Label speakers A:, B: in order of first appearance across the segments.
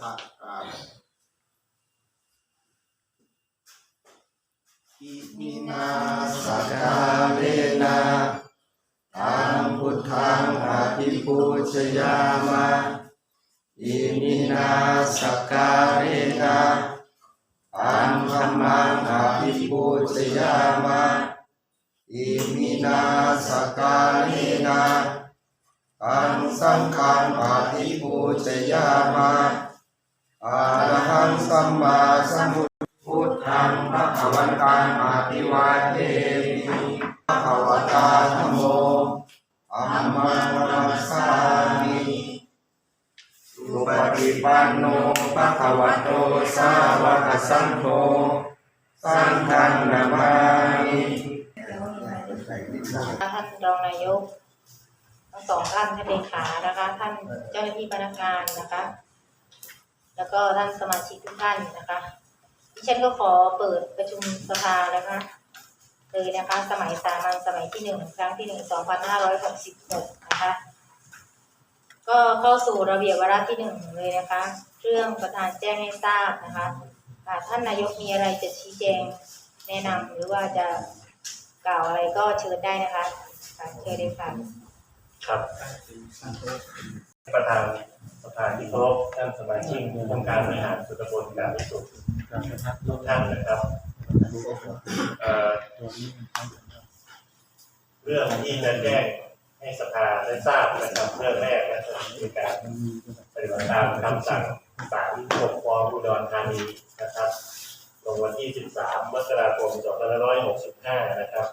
A: เต สยามะอิมินาสการินาอันสังฆังอภิปูชยามะอารหังสัมมาสัมพุทธังพระขวันตังอาภิวาเขานะคะ
B: ท่านเจ้าหน้าที่พนักงานนะคะ แล้วก็ท่านสมาชิกทุกท่านนะคะดิฉันก็ขอเปิดประชุมสภานะคะเลยนะคะ สมัยสามัญสมัยที่หนึ่งครั้งที่หนึ่งสองพันห้าร้อยหกสิบหกนะคะ ก็เข้าสู่ระเบียบวาระที่หนึ่งเลยนะคะ เรื่องประธานแจ้งให้ทราบนะคะอ่าท่านนายกมีอะไรจะชี้แจงแนะนำหรือว่าจะกล่าวอะไรก็เชิญได้นะคะค่ะเชิญเลยค่ะ
C: ครับประธานประธานที่เคารพท่านสมาชิกองค์การบริหารส่วนตบลการวิสุทธิ์ทุกท่านนะครับเรื่องที่จะแจ้งให้สภาได้ทราบนะครับเรื่องแรกนะครับคือการปฏิบัติตามคำสั่งศาลปกครองอุดรธานีนะครับลงวันที่ 13 มกราคม 2565 นะครับ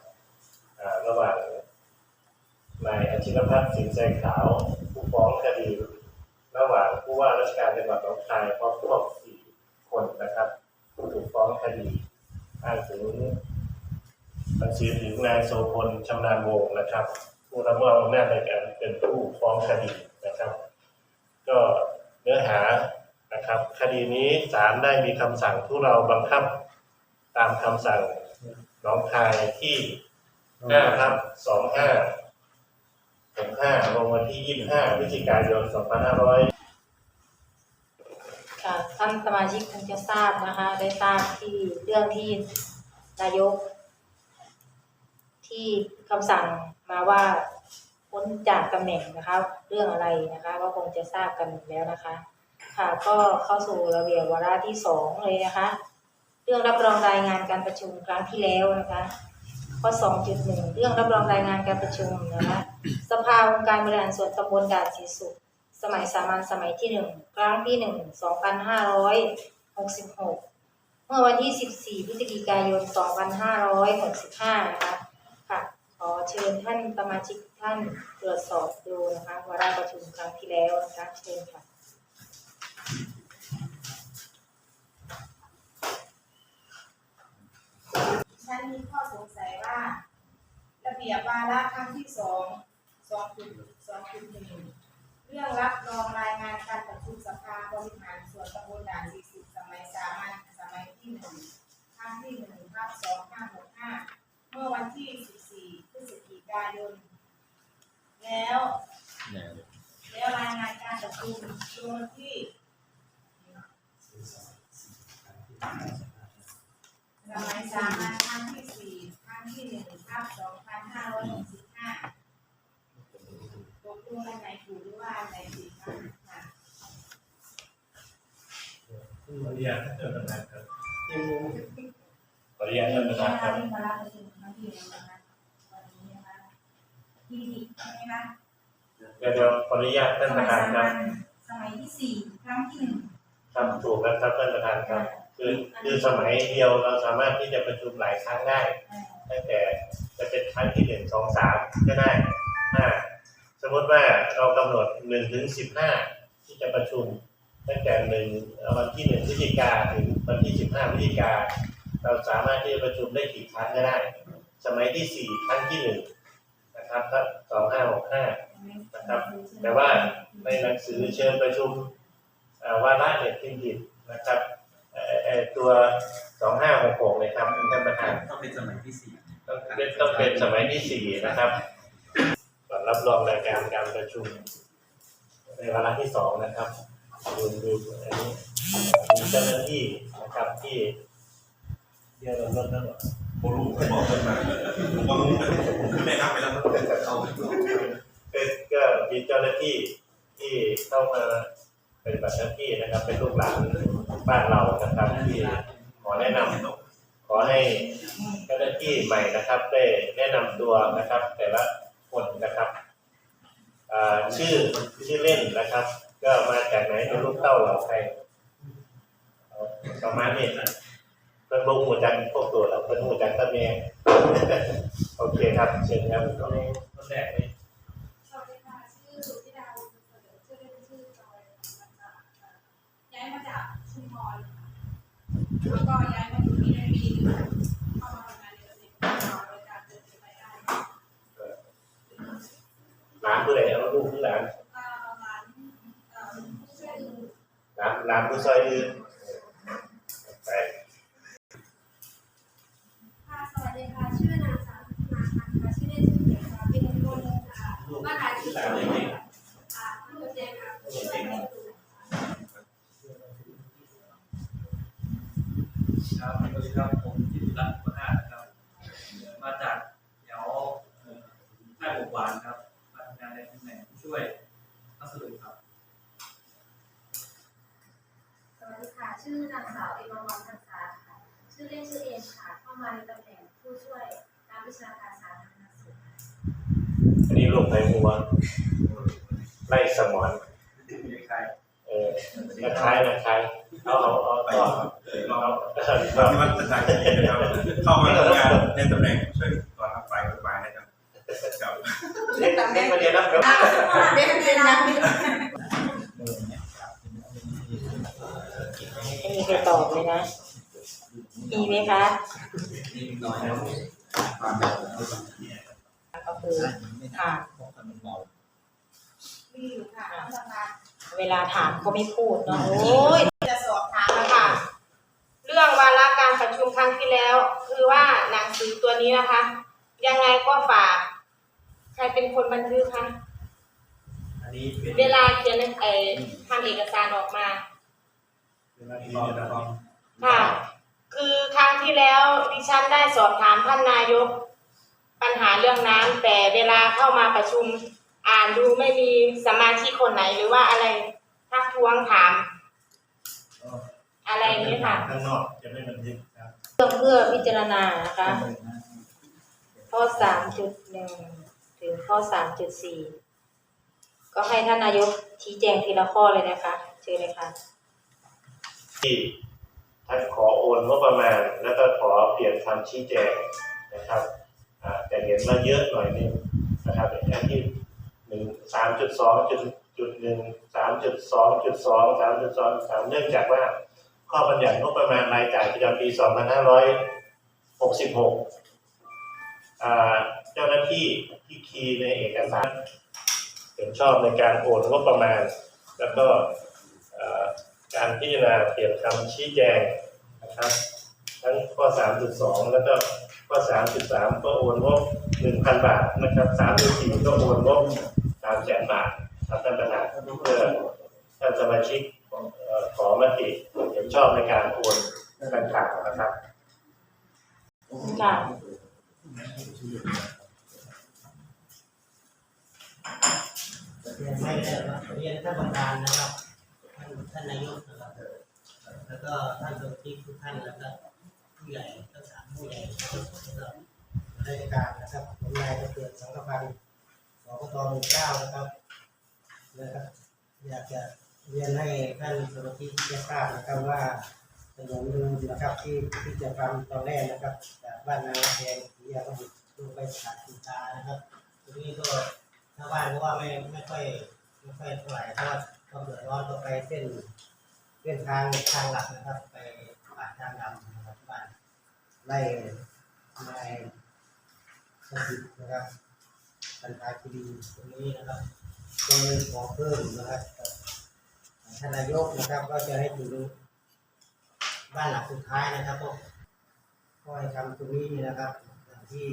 C: ระหว่าง นายอาชิรพัฒน์สินแสงขาวผู้ฟ้องคดีระหว่างผู้ว่าราชการจังหวัดหนองคายพร้อมพวกสี่คนนะครับถูกฟ้องคดีอ้างถึงบัญชีถึงนายโสพลชำนาญวงศ์นะครับ ผู้รับมอบอำนาจในการเป็นผู้ฟ้องคดีนะครับ ก็เนื้อหานะครับ คดีนี้ศาลได้มีคำสั่งผู้เราบังคับตามคำสั่งหนองคายที่5ทับ25 ผมห้าลงวันที่ยี่สิบห้าพฤศจิกายนสองพันห้าร้อย
B: ค่ะท่านสมาชิกคงจะทราบนะคะ ได้ทราบที่เรื่องที่นายก ที่คำสั่งมาว่าพ้นจากตำแหน่งนะคะ เรื่องอะไรนะคะก็คงจะทราบกันแล้วนะคะ ค่ะก็เข้าสู่ระเบียบวาระที่สองเลยนะคะ เรื่องรับรองรายงานการประชุมครั้งที่แล้วนะคะ ข้อ 2.1 เรื่องรับรองรายงานการประชุมนะคะสภาองค์การบริหารส่วนตำบลด่านสีสุข สมัยสามัญสมัยที่หนึ่งครั้งที่หนึ่งสองพันห้าร้อยหกสิบหกเมื่อวันที่สิบสี่พฤศจิกายนสองพันห้าร้อยหกสิบห้านะคะค่ะขอเชิญท่านสมาชิกทุกท่านตรวจสอบดูนะคะวาระประชุมครั้งที่แล้วนะคะเชิญค่ะ
D: ฉันมีข้อสงสัยว่า ระเบียบวาระครั้งที่สองสองจุดสองจุดหนึ่งเรื่องรับรองรายงานการประชุมสภาบริหารส่วนตำบลด่านสีสิบสมัยสามัญ ยว
C: เดี๋ยวขออนุญาตท่าน
D: ส
C: ป
D: มั
C: ระ
D: ย
C: ธาน
D: สา
C: ครั
D: มั
C: บ
D: ญสมัยที่สี่ครั้งที่หนึ่ง
C: ครับถูกแล้วครับท่านประธานครับ คือคือสมัยเดียวเราสามารถที่จะประชุมหลายครั้งได้
D: เอ่อ
C: ตั้งแต่จะเป็นครั้งที่หนึ่งสองสามก็ได้ห้าสมมติว่าเรากำหนดหนึ่งถึงสิบห้าที่จะประชุม ตั้งแต่หนึ่งเอ่อวันที่หนึ่งพฤศจิกาถึงวันที่สิบห้าพฤศจิกาเราสามารถที่จะประชุมได้กี่ครั้งก็ได้ สมัยที่สี่ครั้งที่หนึ่งนะครับครับสองห้าหกห้า นะครับ แต่ว่าในหนังสือเชิญประชุมวาระเนี่ยพิมพ์ผิดนะครับตัวสองห้าหกหกเลยครับท่านประธานต้องเป็นสมัยที่สี่ต้องเป็นต้องเป็นสมัยที่สี่นะครับก่อนรับรองรายการการประชุม ในวาระที่สองนะครับดูดูอันนี้มีเจ้าหน้าที่นะครับที่เดี๋ยวเราลดน้ำหนัก
E: ผมรู้ผมบอกกันมาผมรู้ผมขึ้นไปนับไปแล้วเขา
C: ก็ก็มีเจ้าหน้าที่ที่เข้ามาเปฏิบัติหน้าที่นะครับ เป็นลูกหลานบ้านเรานะครับที่ขอแนะนำขอให้เจ้าหน้าที่ใหม่นะครับ ได้แนะนำตัวนะครับ แต่ละคนนะครับชื่อชื่อเล่นนะครับ ก็มาจากไหนเป็นลูกเต้าเหล่าใครประมาณนี้นะเป็นบุหูจักพวกตัวเราเป็นหูจักตะเมียโอเคครับเชิญครับคนแรกเลย
D: แล้วก็ย้ายมาอยู่ที่ได้ปีหนึงเข้ามาทำงานในเกษตรกรรมบริการเดินไปได้ค่ะ
C: หลานผู้ใดเอาลูกผู้หลาน
D: เอ่อร้านเอ่อผู้ช่วยดู
C: หลานหลานผู้ซอยอื่นไป
F: ค่ะสวัสดีค่ะชื่อนางสาวมาค่ะชื่อเล่นชื่อเก๋ค่ะเป็นคนอ่าบ้านหลาน ค
G: รับสวัสดีครับผมจิตรรัตน์พัฒนานะครับ มาจากแถวค่ายบกหวานครับมาทำงานในตำแหน่งผู้ช่วยพัสดุครับ
F: สวัสดีค่ะ ชื่อนางสาวเอมวันทันษาค่ะ ชื่อเล่นชื่อเอ็มค่ะ เข้ามาในตำแหน่งผู้ช่วยนักวิชาการสาธารณสุขค่ะ
C: อันนี้ลูกไผ่หัวไล่สมอน
G: มีใคร
C: เออนะคล้ายนะคล้าย เอาเอาเอ
E: ไป
C: อ
E: ครับ
C: เอ
E: ร
C: อา
E: ตอนที่ว่าตัดใจนะครับเข้ามาทำงานในตำแหน่งช่วยก่อนทำฝ่ายกฎหมายนะครับกับ
C: เล็กเล็กมาเรียนรับครับ
D: เด็กเรียนนักบิน
B: ไม่มีใครตอบเลยนะมีไหมคะก็คือค่ะ
D: มีอยู่ค่ะ ท่านประธาน
B: เวลาถามก็ไม่พูดเนาะ โอ้ย
D: จะสอบถาม
B: ค่ะ เรื่องวาระการประชุมครั้งที่แล้ว คือว่าหนังสือตัวนี้นะคะ ยังไงก็ฝาก ใครเป็นคนบันทึกคะ
G: อันนี้เป็น
B: เวลาเขียนเอ่อทำเอกสารออกมา
G: เป็นหน้าที่นะครับ
B: ค่ะ คือครั้งที่แล้วดิฉันได้สอบถามท่านนายก ปัญหาเรื่องน้ำแต่เวลาเข้ามาประชุม อ่านดูไม่มีสมาชิกคนไหนหรือว่าอะไรทักท้วงถาม อะไรอย่างนี้ค่ะ
C: ข้างนอกจะไม่บันทึกครับ
B: เพื่อเพื่อพิจารณานะคะ ข้อสามจุดหนึ่งถึงข้อสามจุดสี่ก็ให้ท่านนายกชี้แจงทีละข้อเลยนะคะเชิญเลยค่ะ
C: ที่ท่านขอโอนงบประมาณ แล้วก็ขอเปลี่ยนคำชี้แจงนะครับอ่าแต่เห็นมาเยอะหน่อยนึงนะครับอย่างที่ หนึ่งสามจุดสองจุดจุดหนึ่งสามจุดสองจุดสองสามจุดสองสามเนื่องจากว่า ข้อบัญญัติงบประมาณรายจ่ายประจำปี2566อ่าเจ้าหน้าที่ที่คีย์ในเอกสารเห็นชอบในการโอนงบประมาณ แล้วก็การพิจารณาเปลี่ยนคำชี้แจงนะครับ ทั้งข้อ 3.2 แล้วก็ข้อ 3.3 ก็โอนงบ1,000 บาทนะครับ 3.4 ก็โอนงบ 300,000บาทครับท่านประธานเพื่อท่านสมาชิกเอ่อขอมติเห็นชอบในการโอนดังกล่าวนะครับ
B: ค่ะ
H: เรียนไม่ได้ครับเรียนท่านประธานนะครับ ท่านท่านนายกนะครับ แล้วก็ท่านสมาชิกทุกท่านแล้วก็ผู้ใหญ่ทั้งสามผู้ใหญ่แล้วก็ราชการนะครับผมนายจะเกิดสังฆพันธ์ สกตหมู่เก้านะครับนะครับ อยากจะเรียนให้ท่านสมาชิกได้ทราบนะครับว่าถนนดูนะครับที่ที่จะทำตอนแรกนะครับจากบ้านนาแดงที่ยาพบุตรลงไปสาธิตานะครับตรงนี้ก็ชาวบ้านก็ว่าไม่ไม่ค่อยไม่ค่อยเท่าไหร่เพราะว่าความเดือดร้อนก็ไปเส้นเส้นทางทางหลักนะครับ ไปปากทางดำนะครับบ้านไล่ไล่สถิตนะครับ ปัญหาคดีตรงนี้นะครับก็เลยขอเพิ่มนะครับท่านนายกนะครับ ก็จะให้ถึงบ้านหลักสุดท้ายนะครับก็ก็ให้ทำตรงนี้นะครับอย่างที่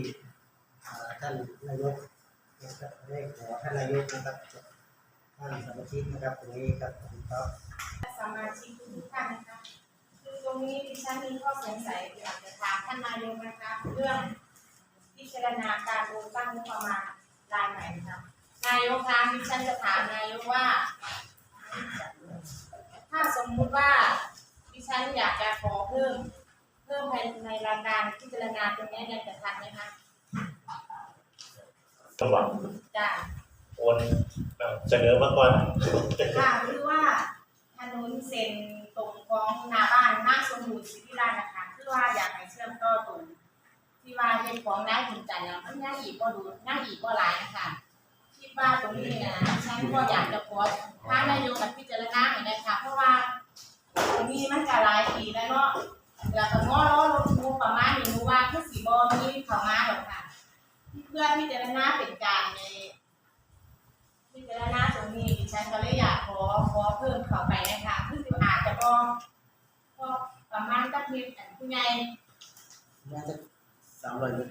H: ท่านนายกได้ขอท่านนายกนะครับท่านสมาชิกนะครับตรงนี้ครับขอบคุณครับ
D: สมาชิกทุกท่านนะคะคือตรงนี้ดิฉันมีข้อสงสัยอยากจะถามท่านนายกนะคะเรื่องพิจารณาการโอนตั้งงบประมาณ รายใหม่นะคะนายกคะดิฉันจะถามนายกว่า ถ้าสมมุติว่าดิฉันอยากจะขอเพิ่ม เพิ่มภายในรายการพิจารณาตรงนี้ยังจะทันไหมคะ
C: จังหวะ
D: จ้ะ
C: โอนเอ่อเสนอมาก่อน
D: ค่ะคือว่าถนนเส้นตรงของหน้าบ้านหน้าสมุทรสิทธิราชนะคะ คือว่าอยากให้เชื่อมต่อตรง ที่ว่าเป็นของนายขุนจันทร์นะมันน่าอีกก็ดูน่าอีกก็หลายนะคะคิดว่าตรงนี้นะฉันก็อยากจะขอทางนายกกับพิจารณาเหมือนกันค่ะเพราะว่าตรงนี้มันก็หลายปีแล้วเนาะแล้วก็ง้อล้อรถมูประมาณนี้รู้ว่าคือสีบอมีเข้ามาหรอกค่ะ เพื่อพิจารณาเป็นการในพิจารณาตรงนี้ดิฉันก็เลยอยากขอขอเพิ่มเข้าไปนะคะคือสิอาจจะก็ก็ประมาณสักนิดอันผู้ใหญ่
H: น่าจะ สามร้อยเมตร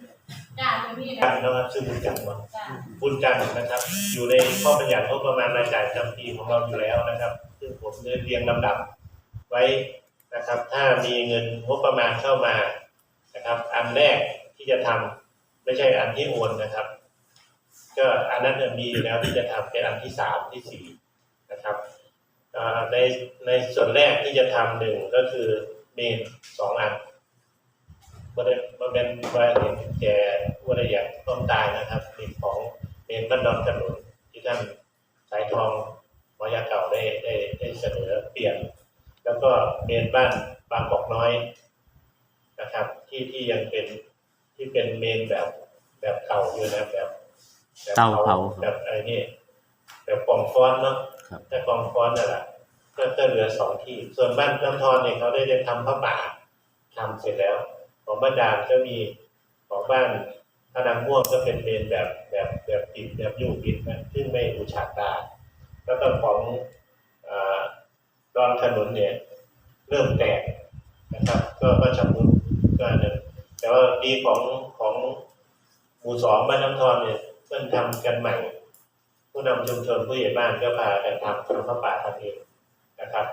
D: จ้าตรงนี้
C: กั
D: นะ
C: นนะครับชื่อบุญจันทร์วะ
D: จ้า
C: บุญจันทร์นะครับ อยู่ในข้อบัญญัติงบประมาณรายจ่ายประจำปีของเราอยู่แล้วนะครับ ซึ่งผมได้เรียงลำดับไว้นะครับ ถ้ามีเงินงบประมาณเข้ามานะครับ อันแรกที่จะทำไม่ใช่อันที่โอนนะครับ ก็อันนั้นเนี่ยมีอยู่แล้วที่จะทำเป็นอันที่สามที่สี่นะครับเอ่อในในส่วนแรกที่จะทำหนึ่งก็คือเมนสองอัน บริบริเวณว่าเห็นแก่วรอยากต้องตายนะครับเป็นของเมนบ้านดอนขนุนที่ท่านสายทองหมอยาเก่าได้ได้ได้เสนอเปลี่ยน แล้วก็เมนบ้านบางกอกน้อยนะครับที่ที่ยังเป็นที่เป็นเมนแบบแบบเก่าอยู่นะแบบแบบ
A: เตาเผา
C: แบบไอ้นี่แบบกล่องฟ้อนเนาะ
A: ครับ
C: แต่กล่องฟ้อนนั่นแหละก็ก็เหลือสองที่ ส่วนบ้านน้ำทอนเนี่ยเขาได้ได้ทำพระป่าทำเสร็จแล้วของ บ้านดานก็มีของบ้านพระนางม่วงก็เป็นเมนแบบแบบแบบติดแบบอยู่ปิดนะซึ่งไม่อุฉาตาแล้วก็ของอ่าดอนขนุนเนี่ยเริ่มแตกนะครับ ก็ก็ชำรุดก็อันนั้นแต่ว่าดีของของหมู่สองบ้านน้ำทอนเนี่ยเพิ่นทำกันใหม่ ผู้นำชุมชนผู้ใหญ่บ้านก็พากันทำทำพระป่าทำเองนะครับ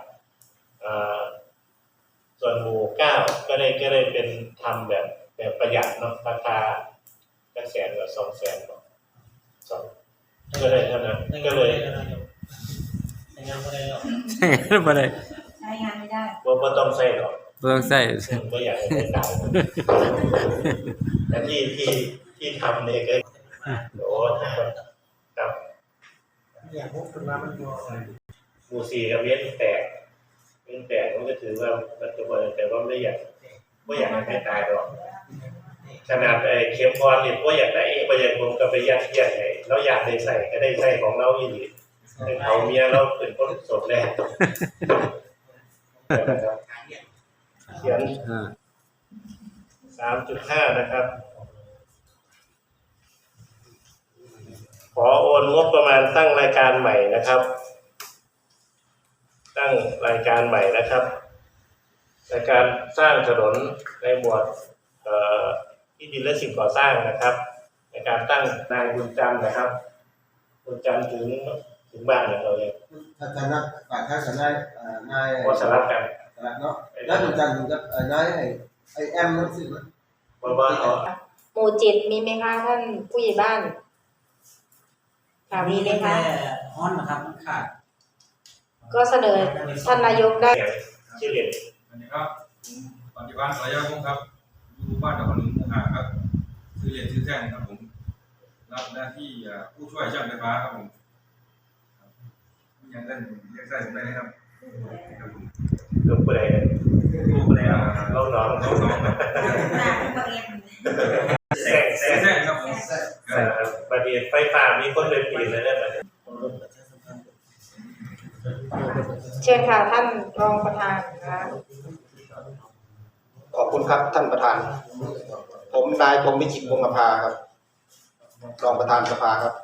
C: ส่วนหมู่เก้าก็ได้ก็ได้เป็นทำแบบแบบประหยัดเนาะราคาก็แสนกับสองแสนกว่าสองก็เลยเท่านั้นก็เลย
H: ใช้งานก็ได้แล้ว
A: บ่ได้
B: ใช้งานไม่ได้
C: ว่าว่าต้องใส่หรอก
A: บ่ต้องใส่
C: ก็อยากให้ได้ตายแต่ที่ที่ที่ทำเนี่ยก็โอ้ครับ
H: อย่างพวกคุณมามันก็
C: หมู่สี่กับเวียนแตกเวียนแต กมันก็ถือว่ามันจะบ่แต่ว่าไม่อยากไม่อยากให้ตายหรอกขนาดไอ้เข็มพรเนี่ยก็อยากได้ประหยัดผมก็ไปยัดเยียดให้เราอยากได้ใส่ก็ได้ใส่ของเราอีหลีให้เขาเมียเราเป็นคนสดแรกนะครับเขียน
A: อ่า
C: สามจุดห้านะครับ ขอโอนงบประมาณตั้งรายการใหม่นะครับ ตั้งรายการใหม่นะครับรายการสร้างถนนในหมวดเอ่อที่ดินและสิ่งก่อสร้างนะครับ ในการตั้งนายบุญจันทร์นะครับบุญจันทร์ถึงถึงบ้านของเราเอง
I: ถ้าจะนักฝ่ายข้างกับนายเอ่อนาย
C: ก็สลับกัน
I: สลับเนาะแล้วเหมือนกันกับเอ่อนายไอ้ไอ้แอมนั่นสิมัน
C: เพราะว่าเอา
B: หมู่เจ็ดมีไหมคะท่านผู้ใหญ่บ้านค่ะมีไหมคะ
H: ฮอนนะครับมันขาด
B: ก็เสนอท่านนายกได้
C: ชื่อเรียน
E: อันนี้ครับผมปฏิบัติสายยาคงครับอยู่บ้านตะวันหนุนหมู่ห้าครับชื่อเรียนชื่อแท่งครับผม รับหน้าที่อ่าผู้ช่วยช่างไฟฟ้าครับผมครับยังเล่นเรียกได้สมัยนะครับครับผม
C: ลูกผู้ใด
E: ลูกแล้ว
C: น้องน้อง
E: น้องน้องครับ
C: แซ่แซ่
E: แท่งครับผม
C: เอ่อประเดี๋ยวไฟฟ้ามีคนเลยปีนเลยเนี่ยมัน
B: เชิญค่ะท่านรองประธานนะคะ
I: ขอบคุณครับท่านประธาน ผมนายพงวิจิตวงศ์ภาครับ รองประธานสภาครับ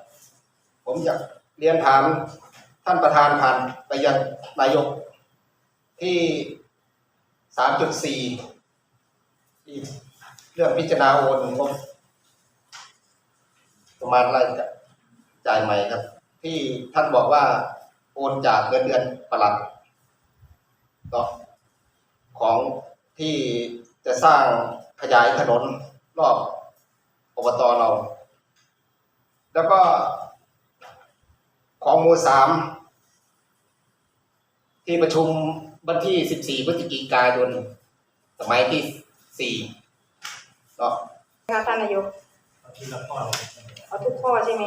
I: ผมอยากเรียนถามท่านประธานผ่านไปยังนายกที่สามจุดสี่เรื่องพิจารณาโอนงบประมาณรายจ่ายใหม่ครับ ที่ท่านบอกว่า โอนจากเงินเดือนประหลัดก็ของที่จะสร้างขยายถนนรอบอบตเรา แล้วก็ของหมู่สามที่ประชุมวันที่ 14พฤศจิกายนสมัยที่4เนาะ
B: ค่ะท่านนายก
C: เอาทีละข้อเลย
B: เอาทุกข้อใช่ไหม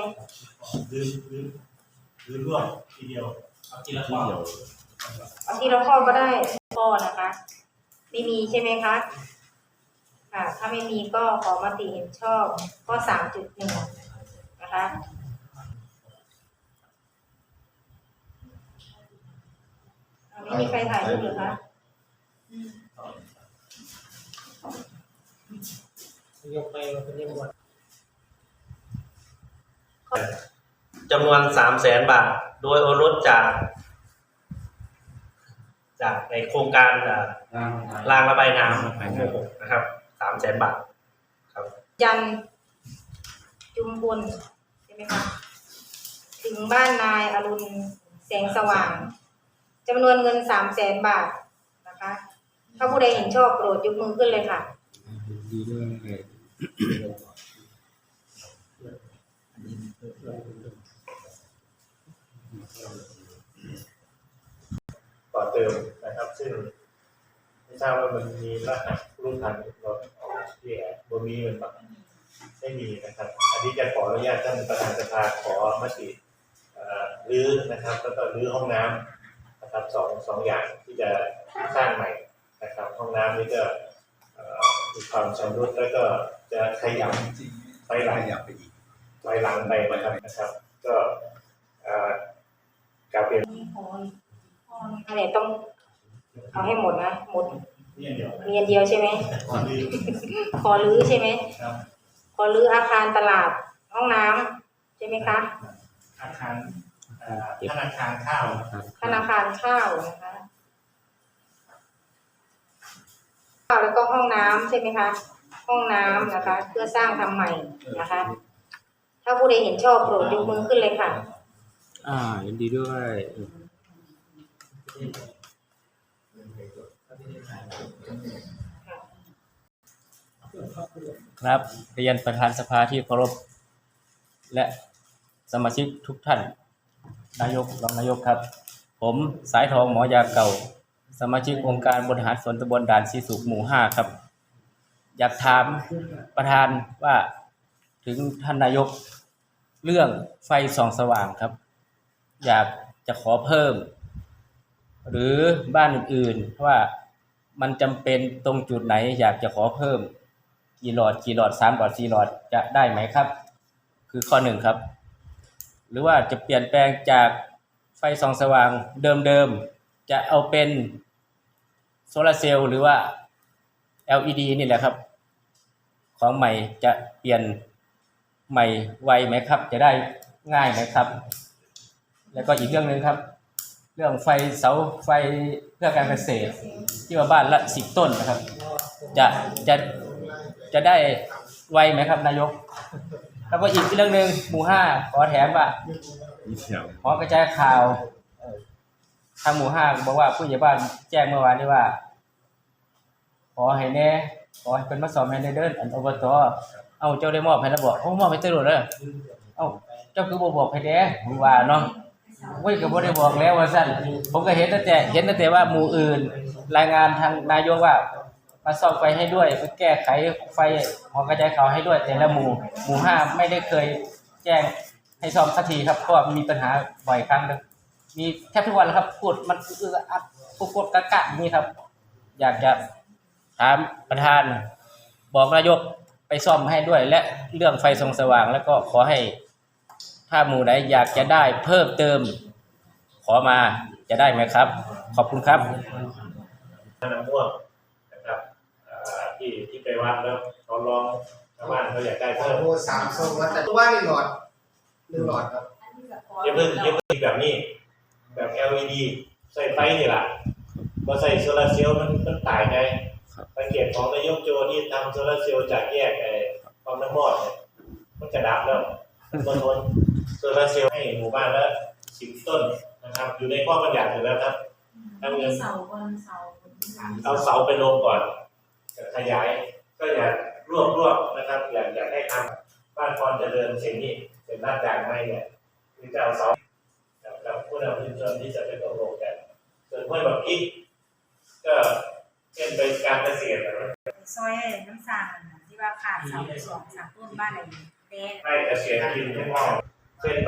C: หรือห รือหรือรวบทีเดียว
G: เอาทีละข้อ
B: เอาทีละข้อก็ได้ข้อนะคะ ไม่มีใช่ไหมคะค่ะ ถ้าไม่มีก็ขอมติเห็นชอบข้อสามจุดหนึ่งนะคะอะไม่มีใครถ่ายรูปเหรือคะ
H: ยกไปเป็นยังไง
G: จำนวนสามแสนบาท โดยโอนรถจาก จากในโครงการอ่ารางระบายน้ำหมู่หกนะครับสามแสนบาทครับ
B: ยันจุมบุญใช่ไหมคะถึงบ้านนายอรุณแสงสว่างจำนวนเงินสามแสนบาทนะคะ ถ้าผู้ใดเห็นชอบโปรดยกมือขึ้นเลยค่ะ
A: ดีด้วย
C: ต่อเติมนะครับ ซึ่งไม่ทราบว่ามันมีรหัสรุ่นทันรถออกที่แอบบนนี้มันแบบไม่มีนะครับ อันนี้จะขออนุญาตท่านประธานสภาขอมติเอ่อรื้อนะครับ แล้วก็รื้อห้องน้ำนะครับสองสองอย่างที่จะสร้างใหม่นะครับ ห้องน้ำนี่ก็เอ่อมีความชำรุดแล้วก็จะขยับไปหลังไปหลังไปนะครับนะครับก็เอ่อกลับเรียน
B: อะไรต้องเอาให้หมดนะหมด
C: เนี่ยเดียว
B: มีอันเดียวใช่ไหม
C: ขอรื้อ
B: ขอรื้อใช่ไหม
C: ครับ
B: ขอรื้ออาคารตลาดห้องน้ำใช่ไหมคะ
C: อาคารเอ่อธนาคารข้าวนะครับ
B: ธนาคารข้าวนะคะข้าวแล้วก็ห้องน้ำใช่ไหมคะ ห้องน้ำนะคะ เพื่อสร้างทำใหม่นะคะ ถ้าผู้ใดเห็นชอบโปรดยกมือขึ้นเลยค่ะ
A: อ่ายินดีด้วย
J: ครับเรียนประธานสภาที่เคารพ และสมาชิกทุกท่าน นายกรองนายกครับ ผมสายทองหมอยาเก่า สมาชิกองค์การบริหารส่วนตำบลด่านสีสุขหมู่ห้าครับ อยากถามประธานว่าถึงท่านนายกเรื่องไฟส่องสว่างครับ อยากจะขอเพิ่ม หรือบ้านอื่นๆว่ามันจำเป็นตรงจุดไหนอยากจะขอเพิ่มกี่หลอดกี่หลอดสามหลอดสี่หลอดจะได้ไหมครับ คือข้อหนึ่งครับ หรือว่าจะเปลี่ยนแปลงจากไฟส่องสว่างเดิมๆจะเอาเป็นโซลาร์เซลล์หรือว่า LED นี่แหละครับ ของใหม่จะเปลี่ยนใหม่ไวไหมครับ จะได้ง่ายไหมครับ แล้วก็อีกเรื่องหนึ่งครับ เรื่องไฟเสาไฟเพื่อการเกษตร ที่ว่าบ้านละสิบต้นนะครับ จะจะจะได้ไวไหมครับนายก แล้วก็อีกเรื่องหนึ่งหมู่ห้าขอแถมว่าขอกระจายข่าวเอ่อทางหมู่ห้าบอกว่าผู้ใหญ่บ้านแจ้งเมื่อวานนี้ว่า ขอให้แน่ขอให้เป็นมาสอบให้ในเดินอันอบตเอาเจ้าได้มอบให้แล้วบอกโอ้มอบให้ตำรวจเลยเอ้าเจ้าคือบ่บอกให้แน่ผมว่าเนาะ เว้ยก็บ่ได้บอกแล้วว่าซั่นผมก็เห็นตั้งแต่เห็นตั้งแต่ว่าหมู่อื่น รายงานทางนายกว่า มาซ่อมไฟให้ด้วยไปแก้ไขไฟหอกระจายข่าวให้ด้วย แต่ละหมู่หมู่ห้าไม่ได้เคยแจ้งให้ซ่อมสักทีครับเพราะว่ามีปัญหาบ่อยครั้งเลยมีแทบทุกวันครับพูดมันอึอัดพูดกะกะนี้ครับ อยากจะถามประธาน บอกนายกไปซ่อมให้ด้วย และเรื่องไฟส่องสว่าง แล้วก็ขอให้ ถ้าหมู่ไหนอยากจะได้เพิ่มเติม ขอมาจะได้ไหมครับ ขอบคุณครับ
C: น้ำม่วงนะครับเอ่อที่ที่ไปวัดแล้วเขาร้องชาวบ้านเขาอยากได้
I: โอ้
C: เพิ่ม
I: โหสามโซนวัดแต่ตัวว่านี่หลอดหนึ่งหลอดครับ
C: เยังเพิ่งเยังเพิ่งแบบนี้ แบบ LED ใส่ไฟนี่แหละพอใส่โซลาร์เซลล์มันมันตายไงสังเกตของนายกโจที่ทำโซลาร์เซลล์จากแยกไอ้ความน้ำมอดเนี่ยมันจะดับแล้วต้นทน โซลาร์เซลล์ให้หมู่บ้านละสิบต้นนะครับ อยู่ในข้อบัญญัติอยู่แล้วครับทำเงิน
B: เสาบนเสา
C: เอาเสาไปลงก่อนจะขยายก็อยากรวบรวบนะครับอยากอยากให้ทำบ้านพรเจริญเสียงนี้เป็นบ้านจากไม้เนี่ยคือจะเอาเสากับกับผู้นำชุมชนที่จะไปตกลงกันส่วนห้วยบักพริกก็เช่นไปการเกษตรนะครับ
B: ซอยน้ำสางที่ว่าขาดเสาสองสามต้นบ้านอะไรแดง
C: ให้เกษตรกินไม่พอเ verbal.